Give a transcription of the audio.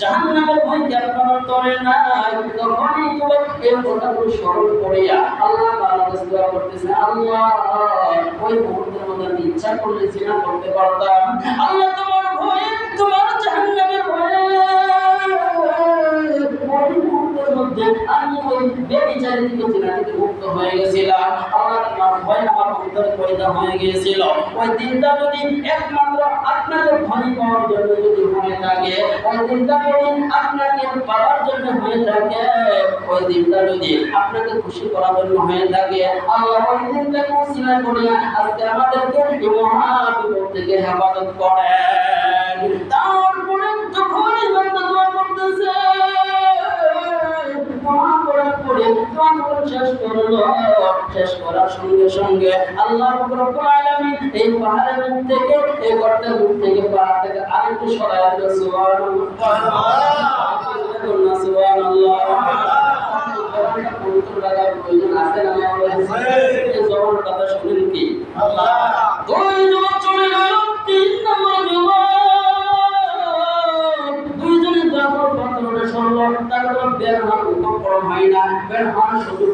জাহান্নামের ভয় কি আপনার অন্তরে নাই তখনই যুবক এই কথাগুলো স্মরণ করিয়া আল্লাহ তাআলা দোয়া করতেছে আল্লাহ ওই মুহূর্তের মধ্যে আমি ইচ্ছা করলে জিনা করতে পারতাম আল্লাহ তোমার ভয় তোমার জাহান্নামের ভয় ওই মুহূর্তের মধ্যে আমি ওই বেবিচারী থেকে জিনা থেকে মুক্ত হয়ে গেছিলাম। আল্লাহ তোমার ভয় আমার অন্তরে পয়দা হয়ে গিয়েছিল। ওই দিনটা যদি একমাত্র আপনাদের ভয় পাওয়ার জন্য যদি হয়ে থাকে, ওই দিনটা যদি আপনাকে পাওয়ার জন্য হয়ে থাকে, ওই দিনটা যদি আপনাকে খুশি করার জন্য হয়ে থাকে, আল্লাহ ওই দিনটাকে উসিলা করে আজকে আমাদেরকে এই মহা বিপদ থেকে হেফাজত করেন। করে শেষ করল শেষ করার সঙ্গে সঙ্গে আল্লাহ রব্বুল আলামিন এই পাহাড়ের মুখ থেকে, এই গর্তের মুখ থেকে, পাহাড় থেকে আরেকটু সরায় দিল সুবহানাল্লাহ। সুবহানাল্লাহ পবিত্র লাগার প্রয়োজন আছে দুইজনে সরল তারপর বের হওয়ার উপক্রম হয় না। বের হওয়ার সুযোগ